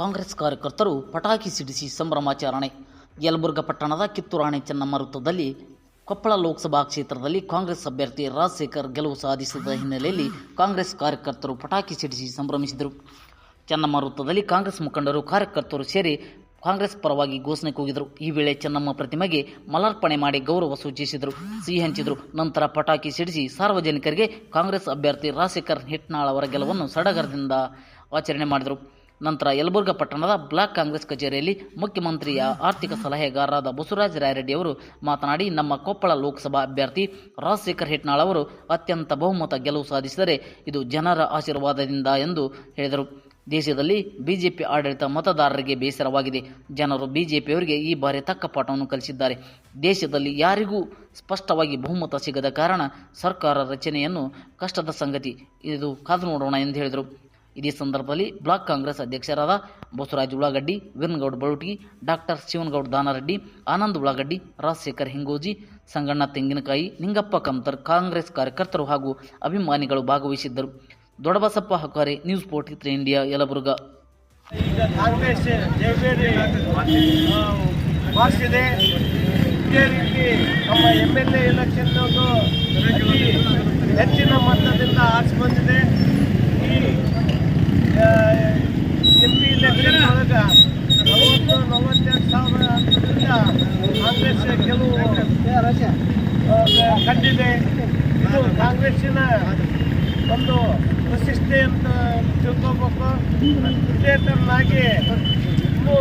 ಕಾಂಗ್ರೆಸ್ ಕಾರ್ಯಕರ್ತರು ಪಟಾಕಿ ಸಿಡಿಸಿ ಸಂಭ್ರಮಾಚರಣೆ. ಯಲಬುರ್ಗ ಪಟ್ಟಣದ ಕಿತ್ತೂರಾಣಿ ಚೆನ್ನಮ್ಮ ವೃತ್ತದಲ್ಲಿ ಕೊಪ್ಪಳ ಲೋಕಸಭಾ ಕ್ಷೇತ್ರದಲ್ಲಿ ಕಾಂಗ್ರೆಸ್ ಅಭ್ಯರ್ಥಿ ರಾಜಶೇಖರ್ ಗೆಲುವು ಸಾಧಿಸಿದ ಹಿನ್ನೆಲೆಯಲ್ಲಿ ಕಾಂಗ್ರೆಸ್ ಕಾರ್ಯಕರ್ತರು ಪಟಾಕಿ ಸಿಡಿಸಿ ಸಂಭ್ರಮಿಸಿದರು. ಚೆನ್ನಮ್ಮ ವೃತ್ತದಲ್ಲಿ ಕಾಂಗ್ರೆಸ್ ಮುಖಂಡರು ಕಾರ್ಯಕರ್ತರು ಸೇರಿ ಕಾಂಗ್ರೆಸ್ ಪರವಾಗಿ ಘೋಷಣೆ ಕೂಗಿದರು. ಈ ವೇಳೆ ಚೆನ್ನಮ್ಮ ಪ್ರತಿಮೆಗೆ ಮಲಾರ್ಪಣೆ ಮಾಡಿ ಗೌರವ ಸೂಚಿಸಿದರು. ಸಿಹಿ ಹಂಚಿದರು. ನಂತರ ಪಟಾಕಿ ಸಿಡಿಸಿ ಸಾರ್ವಜನಿಕರಿಗೆ ಕಾಂಗ್ರೆಸ್ ಅಭ್ಯರ್ಥಿ ರಾಜಶೇಖರ್ ಹಿಟ್ನಾಳ್ ಅವರ ಗೆಲುವನ್ನು ಸಡಗರದಿಂದ ಆಚರಣೆ ಮಾಡಿದರು. ನಂತರ ಯಲಬುರ್ಗಾ ಪಟ್ಟಣದ ಬ್ಲಾಕ್ ಕಾಂಗ್ರೆಸ್ ಕಚೇರಿಯಲ್ಲಿ ಮುಖ್ಯಮಂತ್ರಿಯ ಆರ್ಥಿಕ ಸಲಹೆಗಾರರಾದ ಬಸವರಾಜ ರಾಯರೆಡ್ಡಿ ಅವರು ಮಾತನಾಡಿ, ನಮ್ಮ ಕೊಪ್ಪಳ ಲೋಕಸಭಾ ಅಭ್ಯರ್ಥಿ ರಾಜಶೇಖರ್ ಹಿಟ್ನಾಳ್ ಅವರು ಅತ್ಯಂತ ಬಹುಮತ ಗೆಲುವು ಸಾಧಿಸಿದರೆ ಇದು ಜನರ ಆಶೀರ್ವಾದದಿಂದ ಎಂದು ಹೇಳಿದರು. ದೇಶದಲ್ಲಿ ಬಿಜೆಪಿ ಆಡಳಿತ ಮತದಾರರಿಗೆ ಬೇಸರವಾಗಿದೆ. ಜನರು ಬಿಜೆಪಿಯವರಿಗೆ ಈ ಬಾರಿ ತಕ್ಕ ಪಾಠವನ್ನು ಕಲಿಸಿದ್ದಾರೆ. ದೇಶದಲ್ಲಿ ಯಾರಿಗೂ ಸ್ಪಷ್ಟವಾಗಿ ಬಹುಮತ ಸಿಗದ ಕಾರಣ ಸರ್ಕಾರ ರಚನೆಯನ್ನು ಕಷ್ಟದ ಸಂಗತಿ. ಇದು ಕಾದು ನೋಡೋಣ ಎಂದು ಹೇಳಿದರು. ಇದೇ ಸಂದರ್ಭದಲ್ಲಿ ಬ್ಲಾಕ್ ಕಾಂಗ್ರೆಸ್ ಅಧ್ಯಕ್ಷರಾದ ಬಸವರಾಜ್ ಉಳ್ಳಾಗಡ್ಡಿ, ವೀರನಗೌಡ ಬಳುಟಿ ಡಾಕ್ಟರ್ ಶಿವನಗೌಡ ದಾನರೆಡ್ಡಿ, ಆನಂದ್ ಉಳ್ಳಾಗಡ್ಡಿ, ರಾಜಶೇಖರ್ ಹಿಂಗೋಜಿ, ಸಂಗಣ್ಣ ತೆಂಗಿನಕಾಯಿ, ನಿಂಗಪ್ಪ ಕಮ್ತರ್ ಕಾಂಗ್ರೆಸ್ ಕಾರ್ಯಕರ್ತರು ಹಾಗೂ ಅಭಿಮಾನಿಗಳು ಭಾಗವಹಿಸಿದ್ದರು. Doddabasappa Hakare news port three India Yelburga. M L ಹೆಚ್ಚಿನ ಮತದಿಂದ ಆರಿಸಿ ಬಂದಿದೆ. ಎಂ ಪಿ ಇಲೆಕ್ಷನ್ ಒಳಗೆ ನಲವತ್ತು ನಲವತ್ತೆರಡು ಸಾವಿರ ಅಂತರಿಂದ ಕಾಂಗ್ರೆಸ್ ಗೆಲುವು ಆ, ಕಂಡಿದೆ ಇದು ಕಾಂಗ್ರೆಸ್ಸಿನ ಒಂದು ವೈಶಿಷ್ಟ್ಯ ಅಂತ ತಿಳ್ಕೋಬೇಕು ಕ್ರಿಕೆಟರ್ನಾಗಿ ಇನ್ನೂ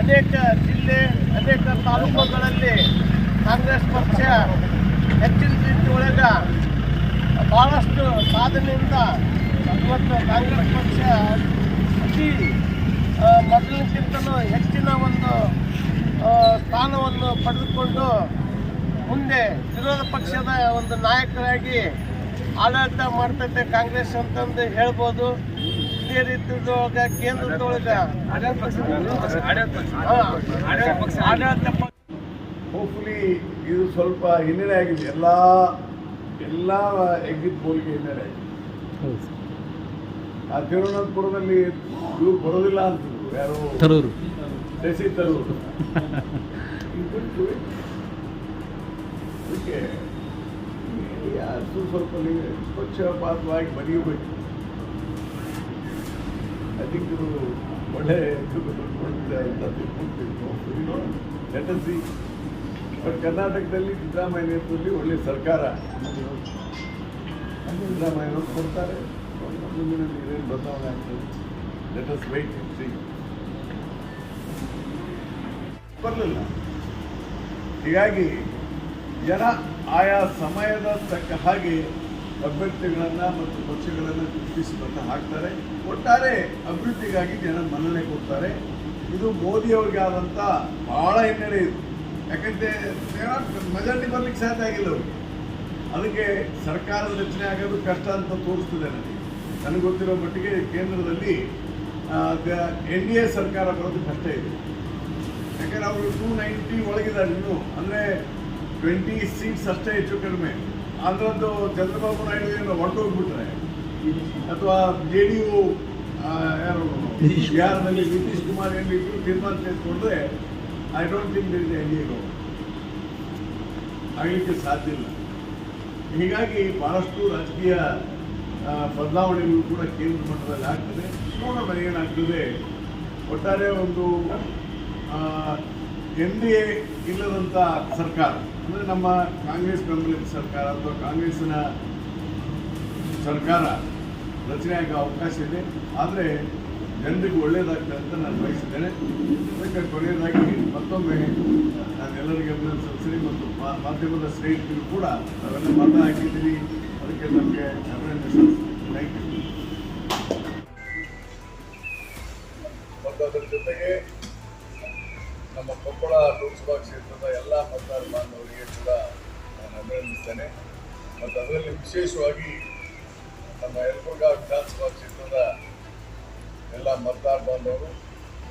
ಅನೇಕ ಜಿಲ್ಲೆ ಅನೇಕ ತಾಲೂಕುಗಳಲ್ಲಿ ಕಾಂಗ್ರೆಸ್ ಪಕ್ಷ ಹೆಚ್ಚಿನ ರೀತಿ ಒಳಗೆ ಭಾಳಷ್ಟು ಸಾಧನೆಯಿಂದ ಇವತ್ತು ಕಾಂಗ್ರೆಸ್ ಪಕ್ಷ ಅತಿ ಮೊದಲಿನಕ್ಕಿಂತಲೂ ಹೆಚ್ಚಿನ ಒಂದು ಸ್ಥಾನವನ್ನು ಪಡೆದುಕೊಂಡು ಮುಂದೆ ವಿರೋಧ ಪಕ್ಷದ ಒಂದು ನಾಯಕರಾಗಿ ಆಡಳಿತ ಮಾಡ್ತೈತೆ ಕಾಂಗ್ರೆಸ್ ಅಂತಂದು ಹೇಳ್ಬೋದು. ಇದೇ ರೀತಿಯೊಳಗೆ ಕೇಂದ್ರದೊಳಗೆ ಹಾ, ಆಡಳಿತ ಪಕ್ಷ ಹೋಪ್ಫುಲಿ ಇದು ಸ್ವಲ್ಪ ಹಿನ್ನೆಲೆ ಆಗಿದೆ. ಎಲ್ಲ ಎಲ್ಲ ಎಕ್ಸಿಟ್ ಪೋಲ್ಗೆ ಹಿನ್ನೆಲೆ ಆಗಿದೆ. ಆ ತಿರುವನಂತಪುರದಲ್ಲಿ ಇವ್ರು ಬರೋದಿಲ್ಲ ಅಂತಿದ್ರು. ಯಾರು? ತರೂರು. ಶಶಿ ತರೂರು. ಅದಕ್ಕೆ ಯಾರು ಸ್ವಲ್ಪ ನಿಷ್ಪಕ್ಷಪಾತವಾಗಿ ಬರೆಯಬೇಕು ಐ ಥಿಂಕ್ ಇದು ಒಳ್ಳೆ ನೆಟಸಿ ಬಟ್ ಕರ್ನಾಟಕದಲ್ಲಿ ಸಿದ್ದರಾಮಯ್ಯ ನೇತೃತ್ವದಲ್ಲಿ ಒಳ್ಳೆ ಸರ್ಕಾರ. ಸಿದ್ದರಾಮಯ್ಯನವರು ಕೊಡ್ತಾರೆ. ಆಗ್ತದೆ ಲೆಟಸ್ ವೈಟ್ ಸಿ ಬರಲಿಲ್ಲ. ಹೀಗಾಗಿ ಜನ ಆಯಾ ಸಮಯದ ತಕ್ಕ ಹಾಗೆ ಅಭ್ಯರ್ಥಿಗಳನ್ನು ಮತ್ತು ಪಕ್ಷಗಳನ್ನು ಗುರುತಿಸಿ ಮತ ಹಾಕ್ತಾರೆ. ಒಟ್ಟಾರೆ ಅಭಿವೃದ್ಧಿಗಾಗಿ ಜನ ಮನ್ನಣೆ ಕೊಡ್ತಾರೆ. ಇದು ಮೋದಿಯವ್ರಿಗೆ ಆದಂಥ ಬಹಳ ಹಿನ್ನಡೆ ಇದು. ಯಾಕಂದ್ರೆ ಮೆಜಾರಿಟಿ ಬರ್ಲಿಕ್ಕೆ ಸಾಧ್ಯ ಆಗಿಲ್ಲ ಅದಕ್ಕೆ ಸರ್ಕಾರದ ರಚನೆ ಆಗೋದು ಕಷ್ಟ ಅಂತ ತೋರಿಸ್ತಿದೆ ನನಗೆ ನನಗೆ ಗೊತ್ತಿರೋ ಮಟ್ಟಿಗೆ ಕೇಂದ್ರದಲ್ಲಿ ಎನ್ ಡಿ ಎ ಸರ್ಕಾರ ಬರೋದು ಕಷ್ಟ ಇದೆ. ಯಾಕಂದರೆ ಅವರು ಟೂ ನೈಂಟಿ ಒಳಗಿದ್ದಾರೆ ಇನ್ನು. ಅಂದರೆ ಟ್ವೆಂಟಿ ಸೀಟ್ಸ್ ಅಷ್ಟೇ ಹೆಚ್ಚು ಕಡಿಮೆ. ಅದರದ್ದು ಚಂದ್ರಬಾಬು ನಾಯ್ಡು ಏನು ಹೊರಟೋಗ್ಬಿಟ್ರೆ. ಅಥವಾ ಜೆ ಡಿ ಯು ಯಾರು ಬಿಹಾರದಲ್ಲಿ ನಿತೀಶ್ ಕುಮಾರ್ ಏನು ಇಬ್ಬರು ತೀರ್ಮಾನ ತೆಗೆದುಕೊಂಡ್ರೆ I don't think this N D A ಆಗಲಿಕ್ಕೆ ಸಾಧ್ಯ ಇಲ್ಲ. ಹೀಗಾಗಿ ಭಾಳಷ್ಟು ರಾಜಕೀಯ ಬದಲಾವಣೆಗಳು ಕೂಡ ಕೇಂದ್ರ ಮಟ್ಟದಲ್ಲಿ ಆಗ್ತದೆ. ನೋಡೋಣ ಏನಾಗ್ತದೆ ಒಟ್ಟಾರೆ ಒಂದು ಎನ್ ಡಿ ಎ ಇಲ್ಲದಂಥ ಸರ್ಕಾರ, ಅಂದರೆ ನಮ್ಮ ಕಾಂಗ್ರೆಸ್ ಬೆಂಬಲಿತ ಸರ್ಕಾರ ಅಥವಾ ಕಾಂಗ್ರೆಸ್ಸಿನ ಸರ್ಕಾರ ರಚನೆ ಆಗೋ ಅವಕಾಶ ಇದೆ. ಆದರೆ ಜನರಿಗೂ ಒಳ್ಳೆಯದಾಗ್ತದೆ ಅಂತ ನಾನು ಬಯಸಿದ್ದೇನೆ ಅದಕ್ಕೆ ಕೊನೆಯದಾಗಿ ಮತ್ತೊಮ್ಮೆ ನಾನು ಎಲ್ಲರಿಗೆ ಅಭಿನಂದಿಸಿ ಮತ್ತು ಮಾಧ್ಯಮದ ಸ್ನೇಹಿತರು ಕೂಡ ನಾವೆಲ್ಲ ಮತ ಹಾಕಿದ್ದೀವಿ. ಅದಕ್ಕೆ ನಮಗೆ ಅಭಿನಂದನೆ ಸಲ್ಲಿಸ್ತೀನಿ ಥ್ಯಾಂಕ್ ಯು ಮತ್ತು ಅದರ ಜೊತೆಗೆ ನಮ್ಮ ಕೊಪ್ಪಳ ಲೋಕಸಭಾ ಕ್ಷೇತ್ರದ ಎಲ್ಲ ಮತದಾರ ಬಾಂಧವರಿಗೆ ಕೂಡ ನಾನು ಅಭಿನಂದಿಸ್ತೇನೆ. ಮತ್ತು ಅದರಲ್ಲಿ ವಿಶೇಷವಾಗಿ ನಮ್ಮ ಯಲಬುರ್ಗಾ ವಿಧಾನಸಭಾ ಕ್ಷೇತ್ರದ ಎಲ್ಲ ಮತದಾರ ಬಾಂಧವರು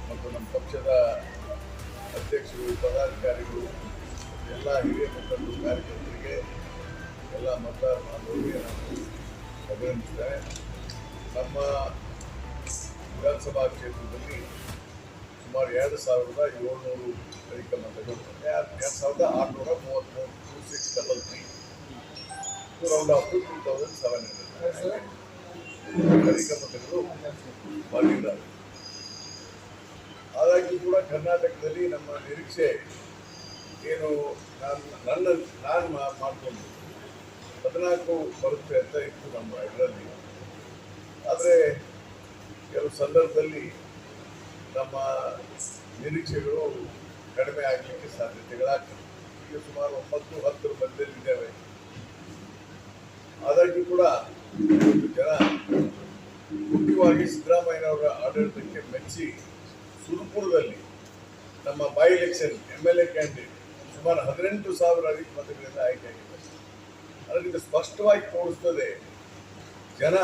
ಮತ್ತು ನಮ್ಮ ಪಕ್ಷದ ಅಧ್ಯಕ್ಷರು, ಪದಾಧಿಕಾರಿಗಳು, ಎಲ್ಲ ಹಿರಿಯ ಮುಖಂಡರು, ಕಾರ್ಯಕರ್ತರಿಗೆ ಎಲ್ಲ ಮತದಾರ ಬಾಂಧವರಿಗೆ ನಾನು ಅಭಿನಂದಿಸ್ತೇನೆ ನಮ್ಮ ವಿಧಾನಸಭಾ ಕ್ಷೇತ್ರದಲ್ಲಿ ಸುಮಾರು ಎರಡು ಸಾವಿರದ ಏಳ್ನೂರು ಅಧಿಕ ಮತಗಳು ಎರಡು ಸಾವಿರದ ಆರುನೂರ ಮೂವತ್ತ್ಮೂರು two six double three two round off to two thousand seven hundred ಅಧಿಕ ಮತಗಳು ಬಂದಿದ್ದಾವೆ ಆದಾಗ್ಯೂ ಕೂಡ ಕರ್ನಾಟಕದಲ್ಲಿ ನಮ್ಮ ನಿರೀಕ್ಷೆ ಏನು ನಾನು ನನ್ನ ನಾನು ಮಾಡಿಕೊಂಡು ಹದಿನಾಲ್ಕು ಬರುತ್ತೆ ಅಂತ ಇತ್ತು ನಮ್ಮ ಇದರಲ್ಲಿ. ಆದರೆ ಕೆಲವು ಸಂದರ್ಭದಲ್ಲಿ ನಮ್ಮ ನಿರೀಕ್ಷೆಗಳು ಕಡಿಮೆ ಆಗಲಿಕ್ಕೆ ಸಾಧ್ಯತೆಗಳಾಗ್ತವೆ. ಈಗ ಸುಮಾರು ಒಂಬತ್ತು ಹತ್ತರ ಮಧ್ಯದಲ್ಲಿದ್ದೇವೆ ಆದಾಗ್ಯೂ ಕೂಡ ಜನ ಮುಖ್ಯವಾಗಿ ಸಿದ್ದರಾಮಯ್ಯನವರ ಆಡಳಿತಕ್ಕೆ ಮೆಚ್ಚಿ ಸುರುಪುರದಲ್ಲಿ ನಮ್ಮ by election M L A candidate ಸುಮಾರು ಹದಿನೆಂಟು ಸಾವಿರ ಮತಗಳಿಂದ ಆಯ್ಕೆಯಾಗಿದೆ ಅದರಿಂದ ಸ್ಪಷ್ಟವಾಗಿ ತೋರಿಸ್ತದೆ, ಜನ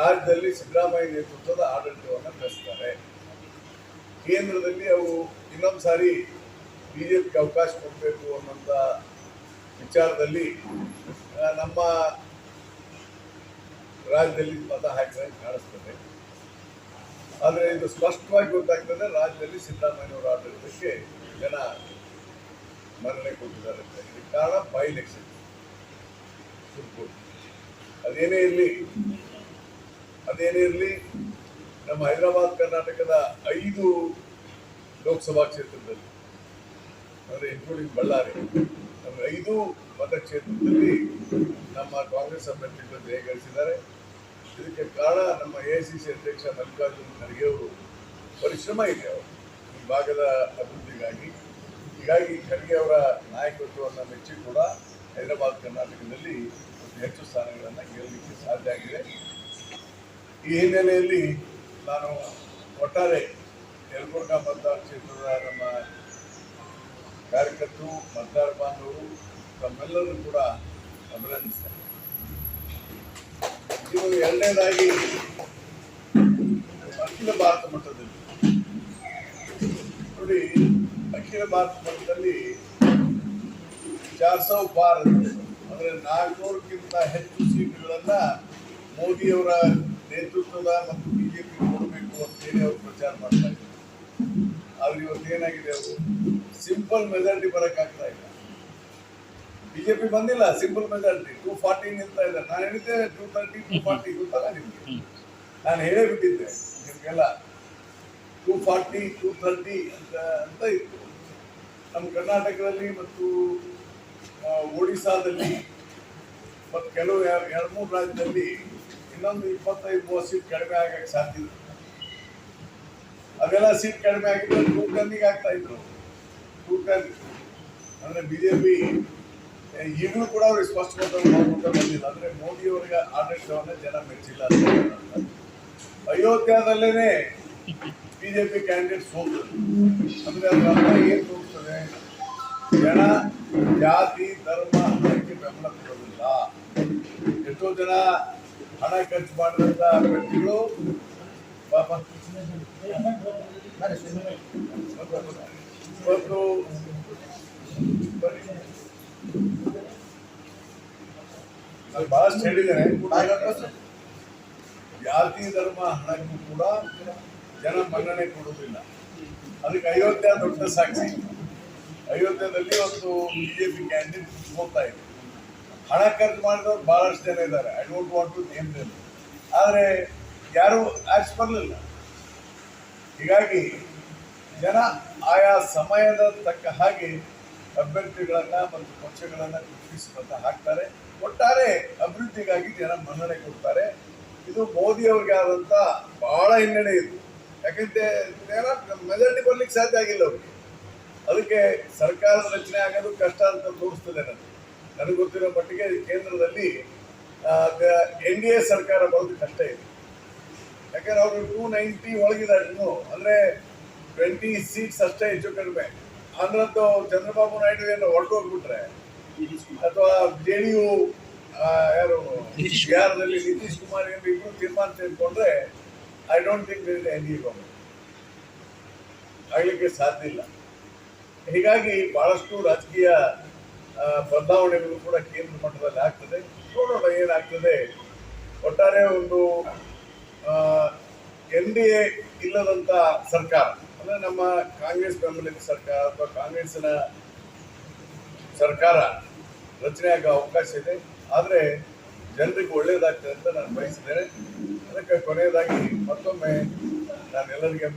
ರಾಜ್ಯದಲ್ಲಿ ಸಿದ್ದರಾಮಯ್ಯ ನೇತೃತ್ವದ ಆಡಳಿತವನ್ನು ನಡೆಸ್ತಾರೆ. ಕೇಂದ್ರದಲ್ಲಿ ಅವು ಇನ್ನೊಂದು ಸಾರಿ ಪಿಗೆ ಅವಕಾಶ ಕೊಡಬೇಕು ಅನ್ನೋಂಥ ವಿಚಾರದಲ್ಲಿ ನಮ್ಮ ರಾಜ್ಯದಲ್ಲಿ ಮತ ಹಾಕಿದ್ರೆ ಕಾಣಿಸ್ತದೆ. ಆದರೆ ಇದು ಸ್ಪಷ್ಟವಾಗಿ ಗೊತ್ತಾಗ್ತದೆ, ರಾಜ್ಯದಲ್ಲಿ ಸಿದ್ದರಾಮಯ್ಯನವರ ಆಡಳಿತಕ್ಕೆ ಜನ ಮರಣೆ ಕೊಟ್ಟಿದ್ದಾರೆ ಇದಕ್ಕೆ ಕಾರಣ ಬೈ ಎಲೆಕ್ಷನ್ ಅದೇನೇ ಇರಲಿ ಅದೇನೇ ಇರಲಿ, ನಮ್ಮ ಹೈದರಾಬಾದ್, ಕರ್ನಾಟಕದ ಐದು ಲೋಕಸಭಾ ಕ್ಷೇತ್ರದಲ್ಲಿ, ಅಂದರೆ ಇನ್ಕ್ಲೂಡಿಂಗ್ ಬಳ್ಳಾರಿ, ನಮ್ಮ ಐದು ಮತಕ್ಷೇತ್ರದಲ್ಲಿ ನಮ್ಮ ಕಾಂಗ್ರೆಸ್ ಅಭ್ಯರ್ಥಿಗಳು ಜಯಗಳಿಸಿದ್ದಾರೆ. ಇದಕ್ಕೆ ಕಾರಣ ನಮ್ಮ ಎ ಸಿ ಸಿ ಅಧ್ಯಕ್ಷ ಮಲ್ಲಿಕಾರ್ಜುನ ಖರ್ಗೆ ಅವರು ಪರಿಶ್ರಮ ಇದೆ ಅವರು. ಈ ಭಾಗದ ಅಭಿವೃದ್ಧಿಗಾಗಿ. ಹೀಗಾಗಿ ಖರ್ಗೆ ಅವರ ನಾಯಕತ್ವವನ್ನು ಮೆಚ್ಚಿ ಕೂಡ ಹೈದರಾಬಾದ್ ಕರ್ನಾಟಕದಲ್ಲಿ ಹೆಚ್ಚು ಸ್ಥಾನಗಳನ್ನು ಗೆಲ್ಲಲಿಕ್ಕೆ ಸಾಧ್ಯ ಆಗಿದೆ. ಈ ಹಿನ್ನೆಲೆಯಲ್ಲಿ ನಾನು ಒಟ್ಟಾರೆ ಯಲಬುರ್ಗಾ ಮತದಾರ ಕ್ಷೇತ್ರದ ನಮ್ಮ ಕಾರ್ಯಕರ್ತರು, ಮತದಾರ ಬಾಂಧವರು ತಮ್ಮೆಲ್ಲರನ್ನು ಕೂಡ ಅಭಿನಂದಿಸ್ತಾರೆ ಇದು ಎರಡನೇದಾಗಿ ಅಖಿಲ ಭಾರತ ಮಟ್ಟದಲ್ಲಿ. ನೋಡಿ, ಅಖಿಲ ಭಾರತ ಮಟ್ಟದಲ್ಲಿ ಚಾರ್ ಭಾರತ್ ಅಂದ್ರೆ ನಾಲ್ಕುನೂರಕ್ಕಿಂತ ಹೆಚ್ಚು ಸೀಟುಗಳನ್ನ ಮೋದಿಯವರ ನೇತೃತ್ವದ ಮತ್ತು ಬಿಜೆಪಿ ಕೊಡಬೇಕು ಅಂತೇಳಿ ಅವರು ಪ್ರಚಾರ ಮಾಡ್ತಾ ಇದ್ದಾರೆ. ಆದ್ರೆ ಇವತ್ತು ಏನಾಗಿದೆ ಅವರು ಸಿಂಪಲ್ ಮೆಜಾರಿಟಿ ಬರೋಕ್ಕಾಗ್ತಾ ಇಲ್ಲ. ಬಿಜೆಪಿ ಬಂದಿಲ್ಲ ಸಿಂಪಲ್ ಮೆಜಾರಿಟಿ ಟೂ ಫಾರ್ಟಿ ನಿಲ್ತಾ ಇದೆ ನಾನು ಹೇಳಿದ್ದೆ ಟೂ ತರ್ಟಿ ಟೂ ಫಾರ್ಟಿ ಗೊತ್ತಲ್ಲ ನಿಮಗೆ ನಾನು ಹೇಳೇ ಬಿಟ್ಟಿದ್ದೆ ನಿಮಗೆಲ್ಲ. ಟೂ ಫಾರ್ಟಿ ಟೂ ತರ್ಟಿ ಅಂತ ಅಂತ ಇತ್ತು. ನಮ್ಮ ಕರ್ನಾಟಕದಲ್ಲಿ ಮತ್ತು ಆ, ಒಡಿಸ್ಸಾದಲ್ಲಿ ಮತ್ತು ಕೆಲವು ಎರ- ಎರಡು ಮೂರು ರಾಜ್ಯದಲ್ಲಿ ಇನ್ನೊಂದು ಇಪ್ಪತ್ತೈದು ಮೂವತ್ತು ಸೀಟ್ ಕಡಿಮೆ ಆಗಕ್ಕೆ ಸಾಧ್ಯ ಅದೆಲ್ಲ ಸೀಟ್ ಕಡಿಮೆ ಆಗಿದ್ರೆ ಟೂ ಟನ್ನಿಗೆ ಆಗ್ತಾ ಇದ್ರು. ಟೂ ಟನ್ ಅಂದರೆ ಬಿ ಜೆ ಪಿ ಈಗಲೂ ಕೂಡ ಅವ್ರಿಗೆ ಸ್ಪಷ್ಟವಾದ ಬಂದಿಲ್ಲ. ಅಂದರೆ ಮೋದಿಯವರಿಗೆ ಆಡಳಿತವನ್ನು ಜನ ಮೆಚ್ಚಿಲ್ಲ ಅಂತ ಹೇಳ್ತಾರೆ. ಅಯೋಧ್ಯದಲ್ಲೇನೆ ಬಿಜೆಪಿ ಕ್ಯಾಂಡಿಡೇಟ್ ಹೋಗ್ತದೆ ಅಂದ್ರೆ ಅದ್ರ ಏನ್ ತೋರಿಸ್ತದೆ? ಜನ, ಜಾತಿ, ಧರ್ಮ ಅದಕ್ಕೆ ಬೆಂಬಲ ಕೊಡೋದಿಲ್ಲ. ಎಷ್ಟೋ ಜನ ಹಣ ಖರ್ಚು ಮಾಡಿದಂತ ವ್ಯಕ್ತಿಗಳು ಬಹಳಷ್ಟು ಹೇಳಿದ್ದೇನೆ ಜಾತಿ, ಧರ್ಮ, ಹಣಕ್ಕೂ ಕೂಡ ಜನ ಮನ್ನಣೆ ಕೊಡುವುದಿಲ್ಲ ಅದಕ್ಕೆ ಅಯೋಧ್ಯ ದೊಡ್ಡ ಸಾಕ್ಷಿ. ಅಯೋಧ್ಯದಲ್ಲಿ ಒಂದು ಬಿಜೆಪಿ ಕ್ಯಾಂಡಿಡೇಟ್ ಹೋಗ್ತಾ ಇದೆ. ಹಣ ಖರ್ಚು ಮಾಡಿದವ್ರು ಬಹಳಷ್ಟು ಜನ ಇದ್ದಾರೆ. I don't want to name them ಆದರೆ ಯಾರು ಆಚೆ ಬರಲಿಲ್ಲ. ಹೀಗಾಗಿ ಜನ ಆಯಾ ಸಮಯದ ತಕ್ಕ ಹಾಗೆ ಅಭ್ಯರ್ಥಿಗಳನ್ನು ಮತ್ತು ಪಕ್ಷಗಳನ್ನು ಗುರುತಿಸಿ ಹಾಕ್ತಾರೆ. ಒಟ್ಟಾರೆ ಅಭಿವೃದ್ಧಿಗಾಗಿ ಜನ ಮನ್ನಣೆ ಕೊಡ್ತಾರೆ. ಇದು ಮೋದಿ ಅವ್ರಿಗೆ ಆದಂತ ಬಹಳ ಹಿನ್ನಡೆ ಇದು. ಯಾಕಂದ್ರೆ ಮೆಜಾರಿಟಿ ಬರ್ಲಿಕ್ಕೆ ಸಾಧ್ಯ ಆಗಿಲ್ಲ ಅವ್ರಿಗೆ. ಅದಕ್ಕೆ ಸರ್ಕಾರದ ರಚನೆ ಆಗೋದು ಕಷ್ಟ ಅಂತ ತೋರಿಸ್ತದೆ ನನಗೆ. ನನಗೆ ಗೊತ್ತಿರೋ ಮಟ್ಟಿಗೆ ಕೇಂದ್ರದಲ್ಲಿ ಎನ್ ಡಿ ಎ ಸರ್ಕಾರ ಬರೋದು ಕಷ್ಟ ಇದೆ. ಯಾಕಂದ್ರೆ ಅವರು ಟೂ ನೈಂಟಿ ಒಳಗಿದ್ದಾರೆ ಇನ್ನು. ಅಂದ್ರೆ ಟ್ವೆಂಟಿ ಸೀಟ್ಸ್ ಅಷ್ಟೇ ಹೆಚ್ಚು ಕಡಿಮೆ. ಅಂದ್ರದ್ದು ಚಂದ್ರಬಾಬು ನಾಯ್ಡು ಏನು ಹೊರಟೋಗ್ಬಿಟ್ರೆ ಅಥವಾ ಜೆ ಡಿ ಯು ಯಾರು ಬಿಹಾರದಲ್ಲಿ ನಿತೀಶ್ ಕುಮಾರ್ ಏನು ಇಬ್ರು ತೀರ್ಮಾನ ತೆಗೆದುಕೊಂಡ್ರೆ I don't think N D government ಆಗಲಿಕ್ಕೆ ಸಾಧ್ಯ ಇಲ್ಲ. ಹೀಗಾಗಿ ಬಹಳಷ್ಟು ರಾಜಕೀಯ ಬದಲಾವಣೆಗಳು ಕೂಡ ಕೇಂದ್ರ ಮಟ್ಟದಲ್ಲಿ ಆಗ್ತದೆ. ನೋಡೋಣ ಏನಾಗ್ತದೆ. ಒಟ್ಟಾರೆ ಒಂದು ಎನ್ ಡಿ ಎ ಇಲ್ಲದಂತ ಸರ್ಕಾರ, ಅಂದ್ರೆ ನಮ್ಮ ಕಾಂಗ್ರೆಸ್ ಬೆಂಬಲಿತ ಸರ್ಕಾರ ಅಥವಾ ಕಾಂಗ್ರೆಸ್ಸಿನ ಸರ್ಕಾರ ರಚನೆ ಆಗೋ ಅವಕಾಶ ಇದೆ. ಆದರೆ ಜನರಿಗೆ ಒಳ್ಳೆಯದಾಗ್ತದೆ ಅಂತ ನಾನು ಬಯಸಿದ್ದೇನೆ. ಅದಕ್ಕೆ ಕೊನೆಯದಾಗಿ ಮತ್ತೊಮ್ಮೆ ನಾನೆಲ್ಲರಿಗೆ